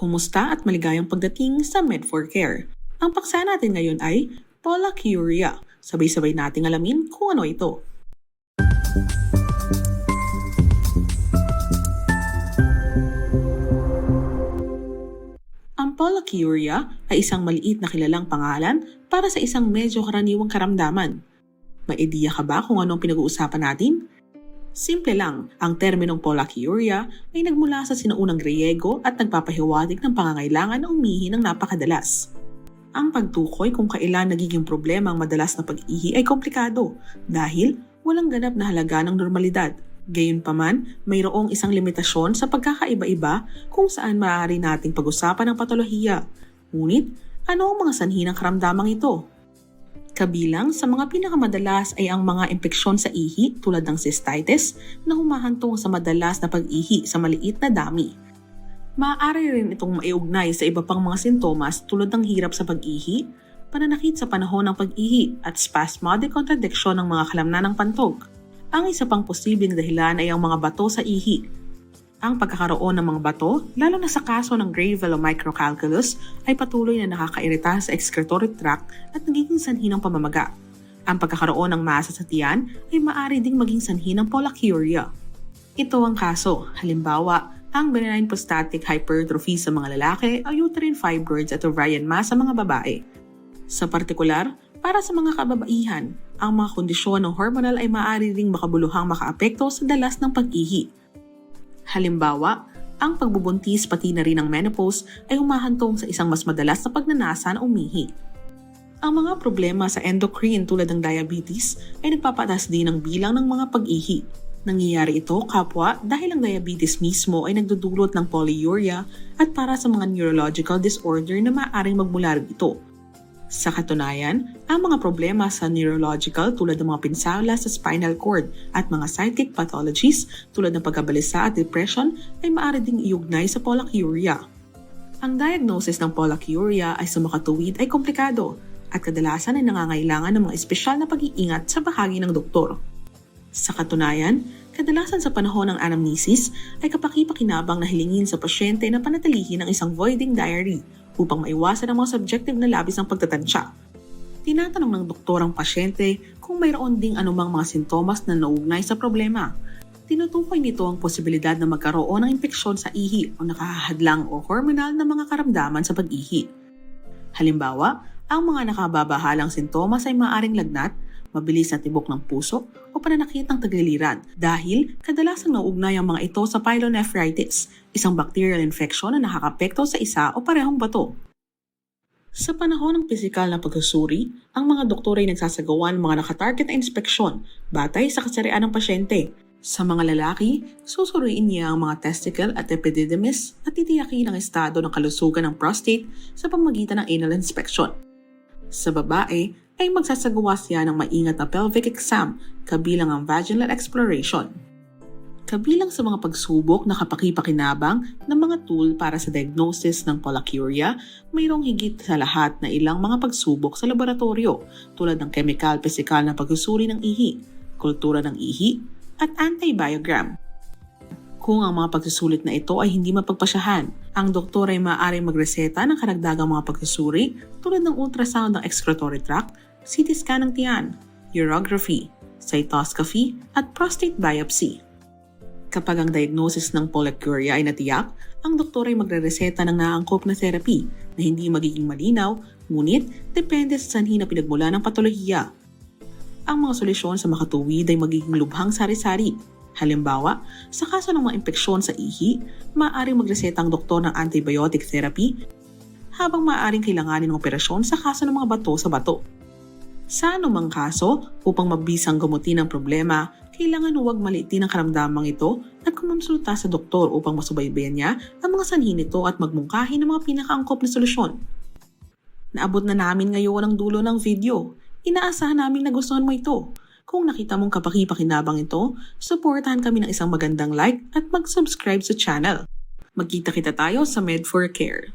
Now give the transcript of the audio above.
Kumusta at maligayang pagdating sa Med4Care. Ang paksa natin ngayon ay Pollakiuria. Sabay-sabay nating alamin kung ano ito. Ang pollakiuria ay isang maliit na kilalang pangalan para sa isang medyo karaniwang karamdaman. May ideya ka ba kung anong pinag-uusapan natin? Simple lang, ang terminong pollakiuria ay nagmula sa sinaunang Griego at nagpapahiwatig ng pangangailangan na umihi ng napakadalas. Ang pagtukoy kung kailan nagiging problema ang madalas na pag-ihi ay komplikado dahil walang ganap na halaga ng normalidad. Gayunpaman, mayroong isang limitasyon sa pagkakaiba-iba kung saan maaari nating pag-usapan ang patolohiya. Ngunit, ano ang mga sanhi ng karamdamang ito? Kabilang sa mga pinakamadalas ay ang mga impeksyon sa ihi tulad ng cystitis na humahantong sa madalas na pag-ihi sa maliit na dami. Maaari rin itong maiugnay sa iba pang mga sintomas tulad ng hirap sa pag-ihi, pananakit sa panahon ng pag-ihi at spasmodic contradiction ng mga kalamnan ng pantog. Ang isa pang posibleng dahilan ay ang mga bato sa ihi. Ang pagkakaroon ng mga bato, lalo na sa kaso ng grave microcalculus, ay patuloy na nakakairita sa excretory tract at nagiging sanhi ng pamamaga. Ang pagkakaroon ng masa sa tiyan ay maaari ding maging sanhi ng pollakiuria. Ito ang kaso, halimbawa, ang benign prostatic hypertrophy sa mga lalaki o uterine fibroids at ovarian mass sa mga babae. Sa partikular, para sa mga kababaihan, ang mga kondisyon ng hormonal ay maaari ring makabuluhang makaapekto sa dalas ng pag-ihi. Halimbawa, ang pagbubuntis pati na rin ang menopause ay humahantong sa isang mas madalas na pagnanasa na umihi. Ang mga problema sa endocrine tulad ng diabetes ay nagpapatas din ng bilang ng mga pag-ihi. Nangyayari ito kapwa dahil ang diabetes mismo ay nagdudulot ng polyuria at para sa mga neurological disorder na maaaring magmula rito. Sa katunayan, ang mga problema sa neurological tulad ng mga pinsala sa spinal cord at mga psychic pathologies tulad ng pagkabalisa at depression ay maaari ding iugnay sa pollakiuria. Ang diagnosis ng pollakiuria ay sa makatuwid ay komplikado at kadalasan ay nangangailangan ng mga espesyal na pag-iingat sa bahagi ng doktor. Sa katunayan, kadalasan sa panahon ng anamnesis ay kapaki-pakinabang na hilingin sa pasyente na panatilihin ang isang voiding diary upang maiwasan ang mga subjective na labis ng pagtatansya. Tinatanong ng doktor ang pasyente kung mayroon ding anumang mga sintomas na naugnay sa problema. Tinutukoy nito ang posibilidad na magkaroon ng impeksyon sa ihi o nakahadlang o hormonal na mga karamdaman sa pag-ihi. Halimbawa, ang mga nakababahalang sintomas ay maaring lagnat, mabilis na tibok ng puso o pananakit ng tagliliran dahil kadalasang nauugnay ang mga ito sa pyelonephritis, isang bacterial infection na nakakapekto sa isa o parehong bato. Sa panahon ng pisikal na pagsusuri, ang mga doktor ay nagsasagawa ng mga nakatarget na inspeksyon batay sa kasarian ng pasyente. Sa mga lalaki, susuriin niya ang mga testicle at epididymis at titiyakin ang estado ng kalusugan ng prostate sa pamagitan ng anal inspection. Sa babae, ay magsasagawa siya ng maingat na pelvic exam kabilang ang vaginal exploration. Kabilang sa mga pagsubok na kapakipakinabang ng mga tool para sa diagnosis ng pollakiuria, mayroong higit sa lahat na ilang mga pagsubok sa laboratorio tulad ng chemical-physical na pagsusuri ng ihi, kultura ng ihi, at antibiogram. Kung ang mga pagsusulit na ito ay hindi mapagpasyahan, ang doktor ay maaaring magreseta ng karagdagang mga pagsusuri tulad ng ultrasound ng excretory tract, CT scan ng tiyan, urography, cytoscopy, at prostate biopsy. Kapag ang diagnosis ng pollakiuria ay natiyak, ang doktor ay magre-reseta ng naangkop na therapy na hindi magiging malinaw, ngunit depende sa sanhi na pinagmula ng patolohiya. Ang mga solusyon sa makatuwid ay magiging lubhang sari-sari. Halimbawa, sa kaso ng mga impeksyon sa ihi, maaaring magreseta ang doktor ng antibiotic therapy habang maaaring kailanganin ng operasyon sa kaso ng mga bato sa bato. Sa anumang kaso, upang mabisang gamutin ang problema, kailangan huwag maliitin ang karamdamang ito at kumonsulta sa doktor upang masubaybayan niya ang mga sanhi nito at magmungkahi ng mga pinakaangkop na solusyon. Naabot na namin ngayon ang dulo ng video. Inaasahan namin na gustuhan mo ito. Kung nakita mong kapaki-pakinabang ito, supportahan kami ng isang magandang like at mag-subscribe sa channel. Magkita-kita tayo sa Med4Care.